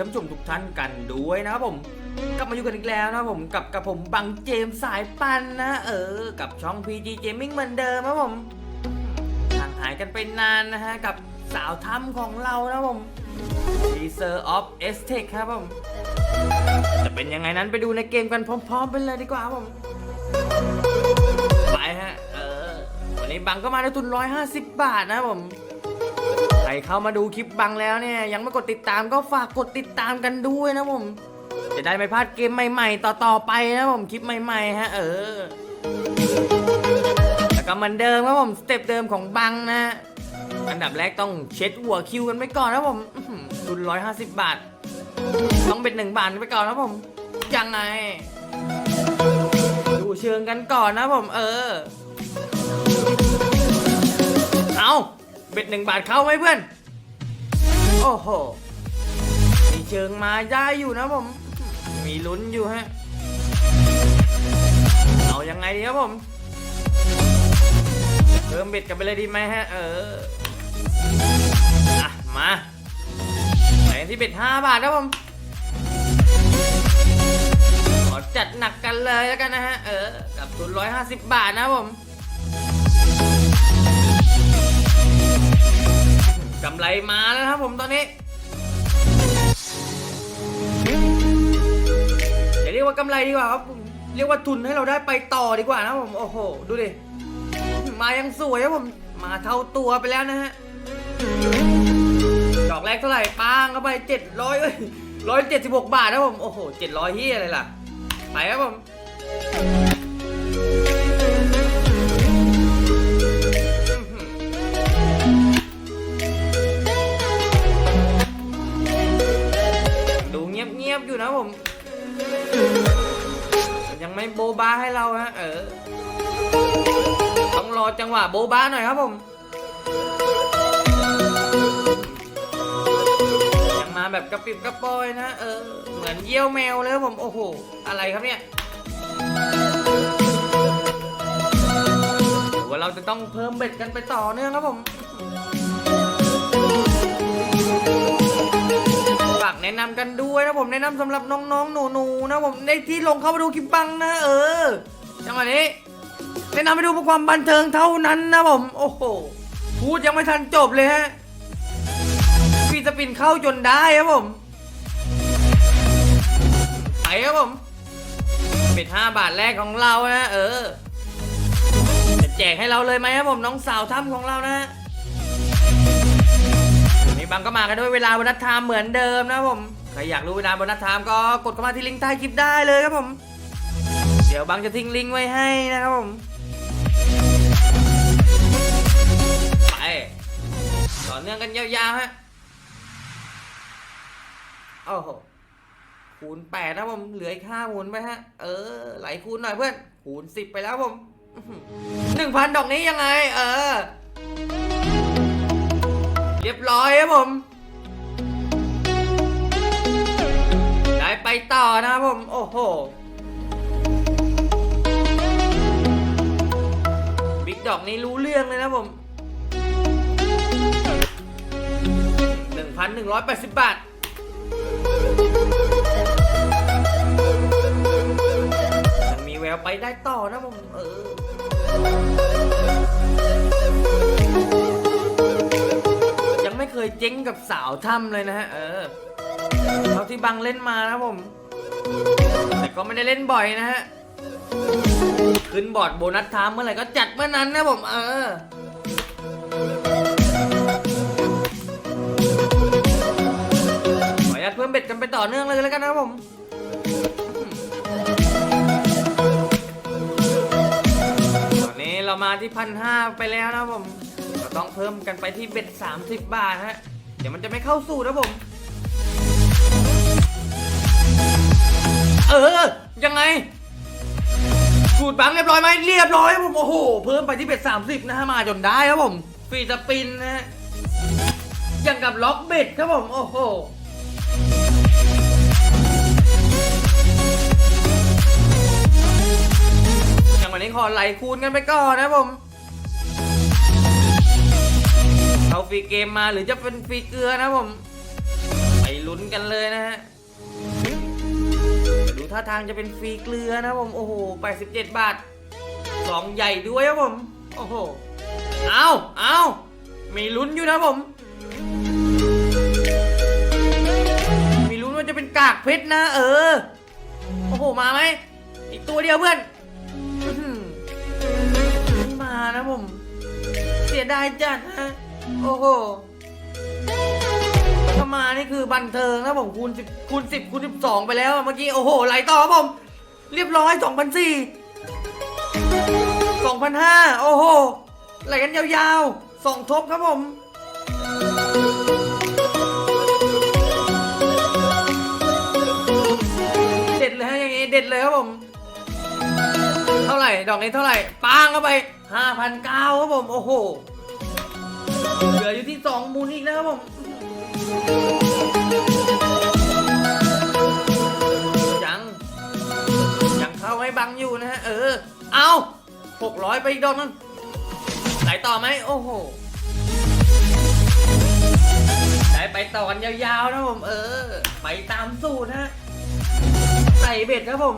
ท่านผู้ชมทุกท่านกันด้วยนะครับผมกลับมาอยู่กันอีกแล้วนะครับผมกับกับผมบังเจมส์สายปันนะ เออ กับช่อง PG Gaming เหมือนเดิมนะครับผมห่างหายกันไปนานนะฮะ กับสาวถ้ำของเรานะครับผม Teaser of e s t e c ครับผม จะเป็นยังไงนั้นไปดูในเกมกันพร้อมๆไปเลยดีกว่าผมไปฮะ เออ วันนี้บังก็มาในทุน 150 บาทนะครับผม รเข้ามาดูคลิปบังแล้วเนี่ย ยังไม่กดติดตามก็ฝากกดติดตามกันด้วยนะผม จะได้ไม่พลาดเกมใหม่ๆ ต่อๆไปนะผมคลิปใหม่ๆฮะเออแล้วก็เหมือนเดิมครับผมสเต็ปเดิมของบังนะอันดับแรกต้องเช็ดหัวคิวกันไปก่อนนะผมทุนร้อยห้าสิบบาท ต้องเป็นหนึ่งบาทไปก่อนนะผมยังไง ดูเชิงกันก่อนนะผม เออ บ็ดหนึ่งบาทเข้าไหมเพื่อน โอ้โห มีเชิงมาได้อยู่นะผม มีลุ้นอยู่ฮะ เอายังไงดีครับผม เพิ่มเบ็ดกันไปเลยดีไหมฮะ เอออะมาไปกันที่เบ็ดห้าบาทครับผม ขอจัดหนักกันเลยแล้วกันนะฮะ เออ กับทุนร้อยห้าสิบบาทนะผม มาแล้วครับผมตอนนี้อย่าเรียกว่ากำไรดีกว่าครับเรียกว่าทุนให้เราได้ไปต่อดีกว่านะครับผมโอ้โห ดูดิมายังสวยครับผมมาเท่าตัวไปแล้วนะฮะดอกแรกเท่าไหร่ป้างเข้าไปเจ็ดร้อยเอ้ยร้อยเจ็ดสิบหกบาทนะครับผมโอ้โหเจ็ดร้อยเฮียอะไรล่ะไปครับผม เงียบอยู่นะผม ยังไม่โบบาให้เราฮะเออ ต้องรอจังหวะโบบาหน่อยครับผม ยังมาแบบกระปิบกระปอยนะเออ เหมือนเยี่ยวแมวเลยครับผมโอ้โห อะไรครับเนี่ยว่าเราจะต้องเพิ่มเบ็ดกันไปต่อเนื่องครับผมากแนะนำกันด้วยนะผมแนะนำสำหรับน้องๆ หนูๆนะผมในที่ลงเข้ามาดูคลิปบังนะเออจังหวะนี้แนะนำไปดูเพื่อความบันเทิงเท่านั้นนะผม โอ้โหพูดยังไม่ทันจบเลยฮะฟีสปินเข้าจนได้ครับผมไปครับผมเป็นห้าบาทแรกของเรานะเออจะแจกให้เราเลยไหมครับผมน้องสาวถ้ำของเรานะ บังก็มากันด้วยเวลาบนนัดไทม์เหมือนเดิมนะผมใครอยากรู้เวลาบนนัดไทม์ก็กดเข้ามาที่ลิงก์ใต้คลิปได้เลยครับผม เดี๋ยวบังจะทิ้งลิงก์ไว้ให้นะครับผมไปต่อเนื่องกันยาวๆฮะโอ้โหคูณแปดนะผมเหลืออีกห้าหมุนไปฮะเออไหลคูณหน่อยเพื่อนคูณสิบไปแล้วผมหนึ่งพันดอกนี้ยังไง เออ เรียบร้อยครับผม ได้ไปต่อนะครับผม โอ้โห บิ๊กดอกนี้รู้เรื่องเลยนะผม1,180บาทยังมีแววไปได้ต่อนะผม เออ เคยเจ๊งกับสาวถ้ำเลยนะฮะ เออเท่าที่บังเล่นมานะผม แต่ก็ไม่ได้เล่นบ่อยนะฮะ ขึ้นบอร์ดโบนัสไทม์เมื่อไหร่ก็จัดเมื่อนั้นนะผม เออขออนุญาตเพิ่มเบ็ดกันไปต่อเนื่องเลยแล้วกันนะครับผมตอนนี้เรามาที่พันห้าไปแล้วนะผม ต้องเพิ่มกันไปที่เบ็ด30 บาทฮะ เดี๋ยวมันจะไม่เข้าสูตรนะผม เออ ยังไงสูตรบังเรียบร้อยไหมเรียบร้อยผมโอ้โห เพิ่มไปที่เบ็ด30 นะฮะ มาจนได้ครับผมฟรีสปินนะฮะยังกับล็อกเบ็ดครับผม โอ้โหอย่างวันนี้ขอไหลคูณกันไปก่อนนะผม เอาฟรีเกมมาหรือจะเป็นฟรีเกลือนะผม ไปลุลุ้นกันเลยนะฮะดูท่าทางจะเป็นฟรีเกลือนะผม โอ้โห 87 บาทสองใหญ่ด้วยครับผม โอ้โห เอาเอามีลุ้นอยู่นะผม มีลุ้นว่าจะเป็นกากเพชรนะ เออ โอ้โห มาไหม อีกตัวเดียวเพื่อนไม่มานะผม เสียดายจัดฮะ โอ้โหถ้ามานี่คือบันเทิงนะผมคูณ10คูณ10คูณ12ไปแล้วเมื่อกี้ โอ้โห ไหลต่อครับผม เรียบร้อย2,004 2,005โอ้โห ไหลกันยาวๆสองทบครับผมเด็ดเลยฮะอย่างงี้เด็ดเลยครับผม เท่าไหร่ ดอกนี้เท่าไหร่ปางเข้าไป5,009ครับผม โอ้โห เหลืออยู่ที่สองมูลอีกนะครับผมยังยังเข้าให้บังอยู่นะฮะเออ เอาหกร้อยไปอีกดอกนึงไหลต่อไหมโอ้โหได้ไปต่อกันยาวๆนะผมเออ ไปตามสูตรนะฮะใส่เบ็ดครับผม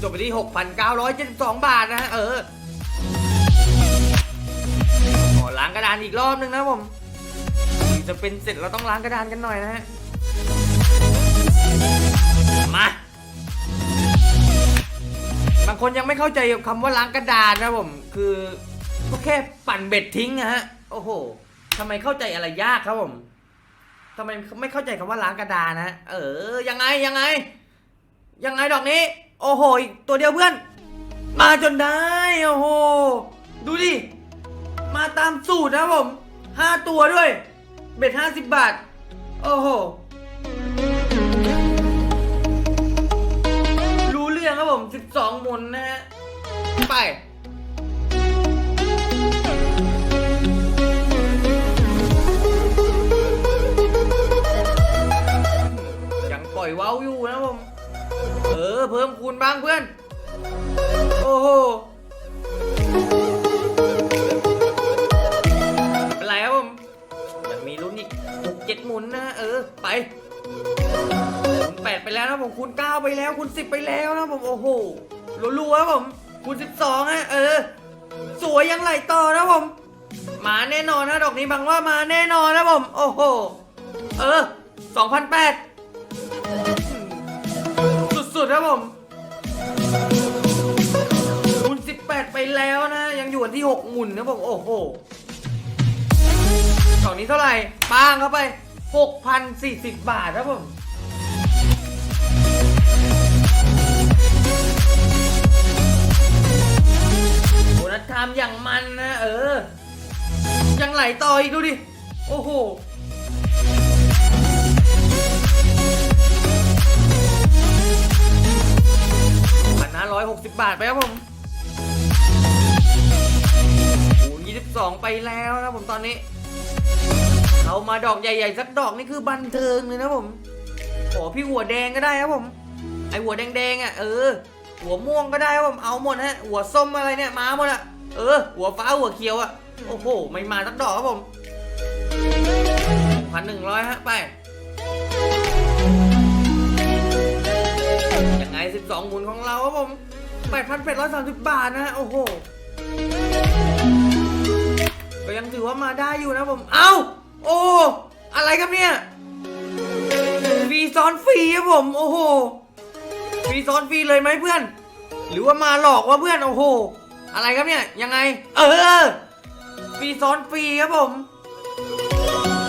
จบไปที่ 6,972 บาทนะฮะ เออ ล้างกระดานอีกรอบนึงนะผมจะเป็นเสร็จเราต้องล้างกระดานกันหน่อยนะฮะมาบางคนยังไม่เข้าใจกับคำว่าล้างกระดานนะผมคือก็แค่ปั่นเบ็ดทิ้งนะฮะโอ้โหทำไมเข้าใจอะไรยากครับผมทำไมไม่เข้าใจคำว่าล้างกระดานนะฮะเออยังไงยังไง ยังไงดอกนี้ โอ้โหอีกตัวเดียวเพื่อน มาจนได้โอ้โหดูดิ มาตามสูตรนะผมห้าตัวด้วย เบ็ดห้าสิบบาท โอ้โห รู้เรื่องครับผมสิบสองหมุนนะฮะ ไป ยังปล่อยเว้าอยู่นะผม เออ เพิ่มคูณบ้างเพื่อน โอ้โห คูณเก้าไปแล้วคูณสิบไปแล้วนะผมโอ้โหรัวๆครับผมคูณสิบสองฮะเออ สวยยังไหลต่อนะผม มาแน่นอนนะดอกนี้บังว่ามาแน่นอนนะผม โอ้โห เออสองพันแปดสุดๆครับผมคูณ18 ไปแล้วนะ ยังอยู่ันที่ 6 หมุนนะผม โอ้โหกล่องนี้เท่าไหร่ป้างเข้าไป 6,040 บาทครับผม โบนัสไทม์อย่างมันนะเออ ยังไหลต่ออีกดูดิ โอ้โหพันห้าร้อยหกสิบบาทไปครับผมโอ้ยี่สิบสองไปแล้วนะผมตอนนี้เอามาดอกใหญ่ๆสักดอกนี่คือบันเทิงเลยนะผมขอพี่หัวแดงก็ได้ครับผม ไอหัวแดงๆอะเออ หัวม่วงก็ได้ผมเอาหมดฮะ หัวส้มอะไรเนี่ยมาหมดอะเออ หัวฟ้าหัวเขียวอะโอ้โหไม่มาสักดอกครับผมพันหนึ่งร้อยฮะไปยังไง12หมุนของเราครับผม8,830บาทนะฮะโอ้โหก็ยังถือว่ามาได้อยู่นะผมเอ้าโอ้อะไรครับเนี่ยฟรีซ้อนฟรีครับผม โอ้โห ฟรีซ้อนฟรีเลยไหมเพื่อน หรือว่ามาหลอกว่าเพื่อนโอ้โห อะไรครับเนี่ยยังไง เออฟรีซ้อนฟรีครับผม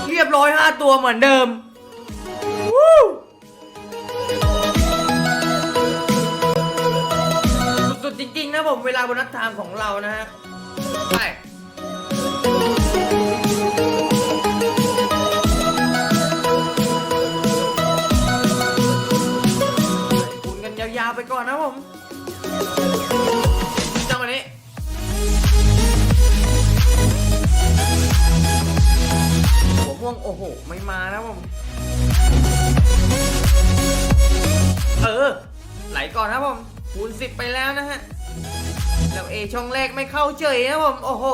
เรียบร้อย5ตัวเหมือนเดิมสุดๆจริงๆนะผมเวลาบนัสไทม์ของเรานะฮะไป ก่อนนะผมจังหวะนี้หัวม่วงโอ้โห ไม่มานะผม เออ ไหลก่อนนะผม คูณสิบไปแล้วนะฮะ แล้วเอช่องแรกไม่เข้าเฉยนะผม โอ้โห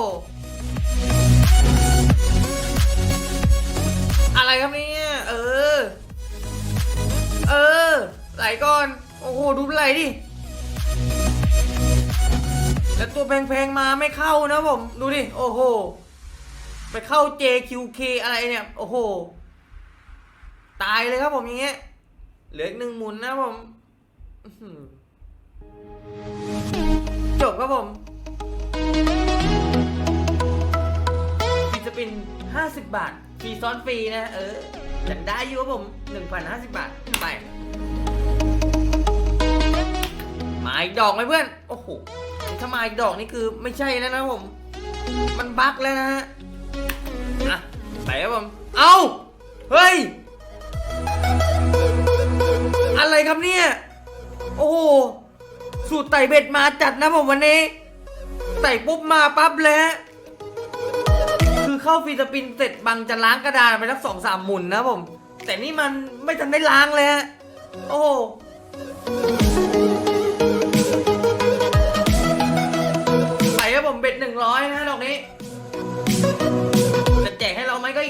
อะไรครับเนี่ย เออ เออ ไหลก่อน โอ้โห ดูไหลดิ แล้วตัวแพงๆมาไม่เข้านะผม ดูดิ โอ้โห ไปเข้า JQK อะไรเนี่ย โอ้โห ตายเลยครับผมอย่างเงี้ย เหลืออีกหนึ่งหมุนนะผมจบครับผมฟีสปิน 50 บาท ฟรีซ้อนฟรีนะ เออยังได้อยู่ครับผม 1,050 บาท ไป มาอีกดอกไหมเพื่อน โอ้โห ถ้ามาอีกดอกนี่คือไม่ใช่แล้วนะผม มันบั๊กแล้วนะฮะอะไปครับผม เอาเฮ้ย อะไรครับเนี่ย โอ้โห สูตรไต่เบ็ดมาจัดนะผมวันนี้ ไต่ปุ๊บมาปั๊บเลยฮะคือเข้าฟีสปินเสร็จบังจะล้างกระดานไปสักสองสามหมุนนะผม แต่นี่มันไม่ทันได้ล้างเลยฮะโอ้โห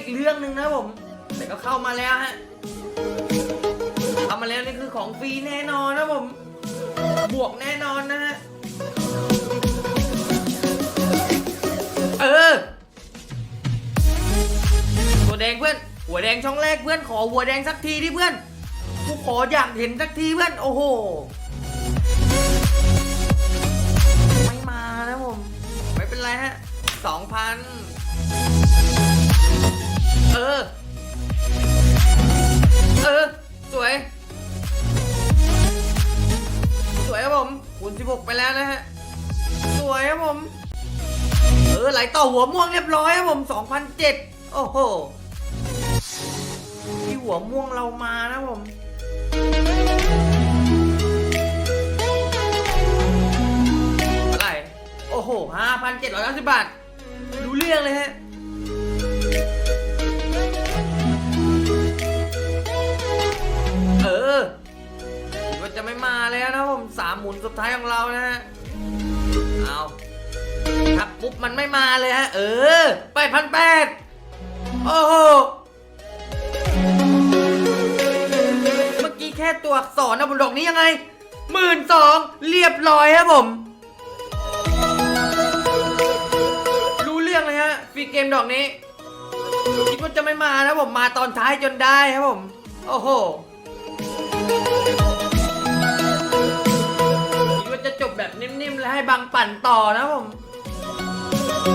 อีกเรื่องหนึ่งนะผม แต่ก็เข้ามาแล้วฮะเข้ามาแล้วนี่คือของฟรีแน่นอนนะผม บวกแน่นอนนะฮะ เออหัวแดงเพื่อน หัวแดงช่องแรกเพื่อนขอหัวแดงสักทีดิเพื่อน กูขออยากเห็นสักทีเพื่อน โอ้โห ไม่มานะผม ไม่เป็นไรฮะสองพัน เออ เออ สวย สวยครับผมคูณ16 ไปแล้วนะฮะ สวยครับผม เออ ไหลต่อหัวม่วงเรียบร้อยครับผม2007 โอ้โห ที่หัวม่วงเรามานะผมอะไรโอ้โห5,790 บาท รู้เรื่องเลยฮะ มาแล้วนะผมสามหมุนสุดท้ายของเรานะฮะเอาครับปุ๊บมันไม่มาเลยฮะ เออไปพันแปดโอ้โหเมื่อกี้แค่ตัวอักษรนะผมดอกนี้ยังไงหมื่นสองเรียบร้อยครับผม รู้เรื่องเลยฮะฟรีเกมดอกนี้ คิดว่าจะไม่มานะผมมาตอนท้ายจนได้ครับผม โอ้โห ให้บังปั่นต่อนะผม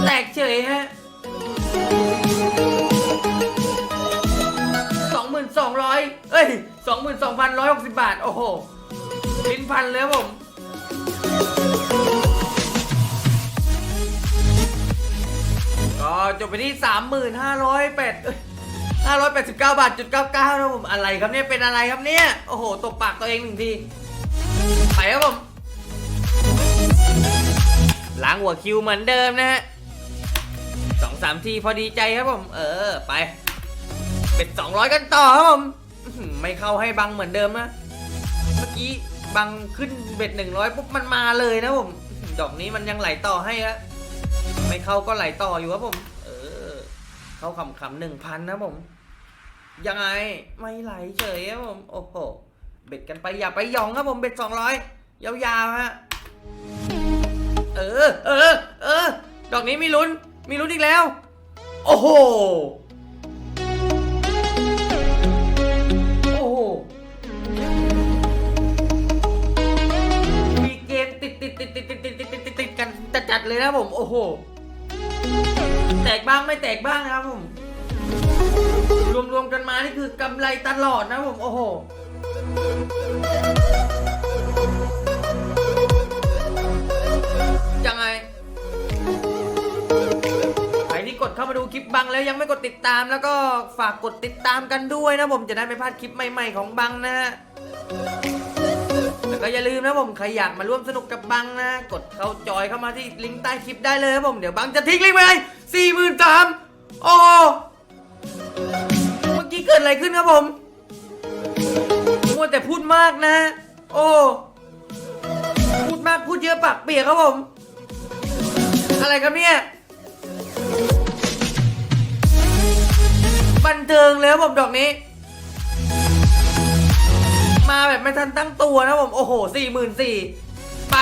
แตกเฉยฮะสองหมื่นสองร้อยเอ้ยสองหมื่นสองพันร้อยหกสิบบาท โอ้โหลิ้นพันเลยผมก็จบไปที่สามหมื่นห้าร้อยแปดห้าร้อยแปดสิบเก้าบาทจุดเก้าเก้านะผมอะไรครับเนี่ย เป็นอะไรครับเนี่ย โอ้โห ตบปากตัวเองหนึ่งที ไปครับผม ล้างหัวคิวเหมือนเดิมนะฮะสองสามทีพอดีใจครับผม เออ ไปเป็นสองร้อยกันต่อครับผมไม่เข้าให้บังเหมือนเดิมนะ เมื่อกี้บังขึ้นเบ็ดหนึ่งร้อยปุ๊บมันมาเลยนะผมดอกนี้มันยังไหลต่อให้ฮะไม่เข้าก็ไหลต่ออยู่ครับผม เออ เข้าคำคำหนึ่งพันนะผม ยังไงไม่ไหลเฉยครับผมโอ้โหเบ็ดกันไปอย่าไปยองครับผมเบ็ดสองร้อยยาวๆฮะ ออเออ เออ ดอกนี้มีลุ้น มีลุ้นอีกแล้ว โอ้โห โอ้โห มีเกมติดติดติดติดติดติดติดติดติดติดกันจัดจัดๆเลยนะผม โอ้โห แตกบ้างไม่แตกบ้างนะครับผม รวมๆกันมานี่คือกำไรตลอดนะผม โอ้โหามาดูคลิปบังแล้วยังไม่กดติดตาม แล้วก็ฝากกดติดตามกันด้วยนะผมจะได้ไม่พลาดคลิปใหม่ๆของบังนะฮะแล้วก็อย่าลืมนะผมใครอยากมาร่วมสนุกกับบังนะ กดเข้าจอยเข้ามาที่ลิงก์ใต้คลิปได้เลยครับผมเดี๋ยวบังจะทิ้งลิงก์ไปเลยสี่หมื่นสามโอ้เมื่อกี้เกิดอะไรขึ้นครับผมมัวแต่พูดมากนะ โอ้พูดมากพูดเยอะปากเปียกครับผม อะไรครับเนี่ย บันเทิงเลยครับผมดอกนี้ มาแบบไม่ทันตั้งตัวนะผม โอ้โหสี่หมื่นสี่ไป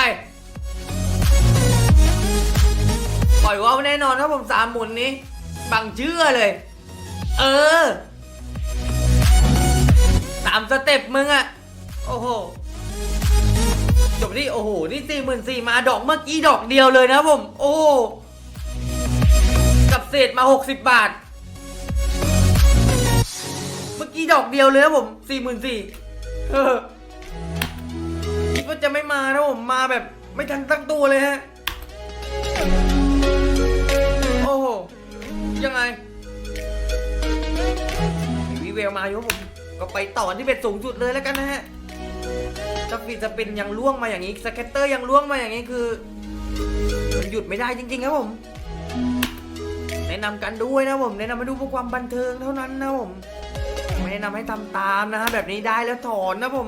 ปล่อยว่าวแน่นอนครับผมสามหมุนนี้ บังเชื่อเลย เออสามสเต็ปมึงอะโอ้โหจบนี่โอ้โห นี่สี่หมื่นสี่มาดอกเมื่อกี้ดอกเดียวเลยนะผม โอ้กับเศษมาหกสิบบาท กี้ดอกเดียวเลยนะผมสี่หมื่นสี่คิดว่าจะไม่มานะผมมาแบบ ไม่ทันตั้งตัวเลยฮะ โอ้โห ยังไงวีเวลมาอยู่ผมก็ไปต่อที่เป็นสูงสุดเลยแล้วกันนะฮะสปีดสปินยังล่วงมาอย่างนี้สเก็ตเตอร์ยังล่วงมาอย่างนี้คือมันหยุดไม่ได้จริง ๆ ครับผม แนะนำกันด้วยนะผม แนะนำมาดูเพื่อความบันเทิงเท่านั้นนะผม ไม่แนะนำให้ทำตามนะฮะแบบนี้ได้แล้วถอนนะผม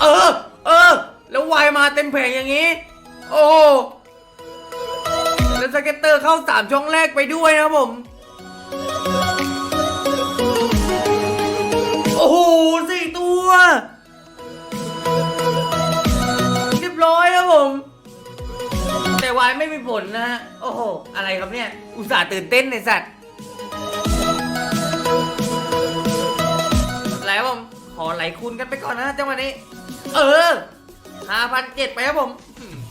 เออ เออ แล้ววายมาเต็มแผงอย่างนี้ โอ้แล้วสเก็ตเตอร์เข้าสามช่องแรกไปด้วยนะผม โอ้โหสี่ตัวเรียบร้อยครับผม แต่วายไม่มีผลนะฮะ โอ้โห อะไรครับเนี่ย อุตส่าห์ตื่นเต้นในสัตว์ คูณกันไปก่อนนะจังหวะนี้ เออห้าพันเจ็ดไปครับผม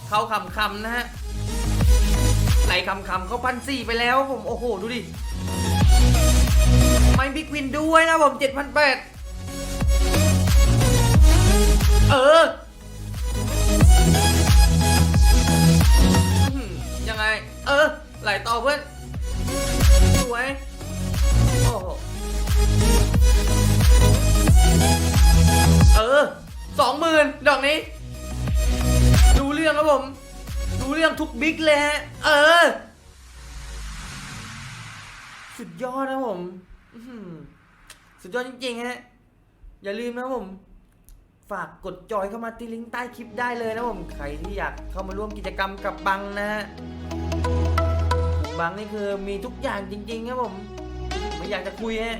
เข้าคำคำนะฮะไหลคำคำเข้าพันสี่ไปแล้วผมโอ้โห ดูดิ ไม่บิ๊กวินด้วยนะผมเจ็ดพันแปดเอออื้อหือยังไง เออ ไหลต่อเพื่อนสวยโอ้โห เออสองหมื่นดอกนี้ ดูเรื่องครับผม ดูเรื่องทุกบิ๊กเลยฮะ เออ สุดยอดนะผมสุดยอดจริงๆฮะ อย่าลืมนะผม ฝากกดจอยเข้ามาที่ลิงก์ใต้คลิปได้เลยนะผม ใครที่อยากเข้ามาร่วมกิจกรรมกับบังนะฮะบังนี่คือมีทุกอย่างจริงๆครับผม ไม่อยากจะคุยฮะ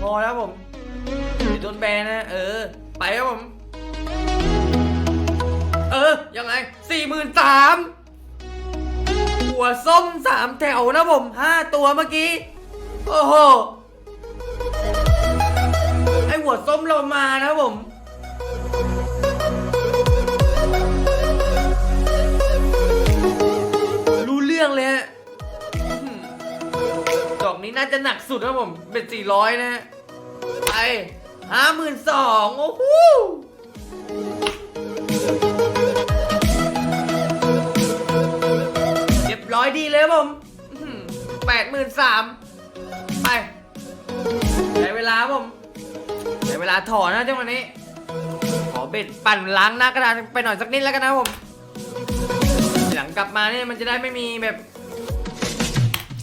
พอแล้วผมโดนแบนนะ เออ ไปครับผม เออ ยังไงสี่หมื่นสามหัวส้มสามแถวนะผมห้าตัวเมื่อกี้ โอ้โห ไอหัวส้มเรามานะผมรู้เรื่องเลยฮะอื้อหือดอกนี้น่าจะหนักสุดนะผม เป็นสี่ร้อยนะฮะ ไป ห้าหมื่นสองโอ้โหเรียบร้อยดีเลยครับผมแปดหมื่นสามไปใช้เวลาครับผมใช้เวลาถอนนะจังหวะนี้ ขอเบ็ดปั่นล้างหน้ากระดานไปหน่อยสักนิดแล้วกันนะผม หลังกลับมาเนี่ยมันจะได้ไม่มีแบบ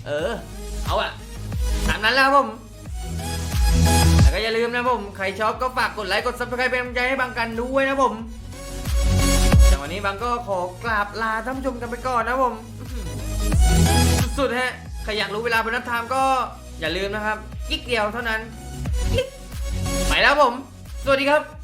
เออ เอาอะตามนั้นแล้วครับผม แล้วก็อย่าลืมนะผม ใครชอบก็ฝากกดไลค์กดซับสไครป์เป็นกำลังใจให้บางกันด้วยนะผมแต่วันนี้บางก็ขอกราบลาท่านผู้ชมกันไปก่อนนะผม สุดๆฮะใครอยากรู้เวลาบนนัดทามก็อย่าลืมนะครับกิ๊กเดียวเท่านั้น ไปแล้วผม สวัสดีครับ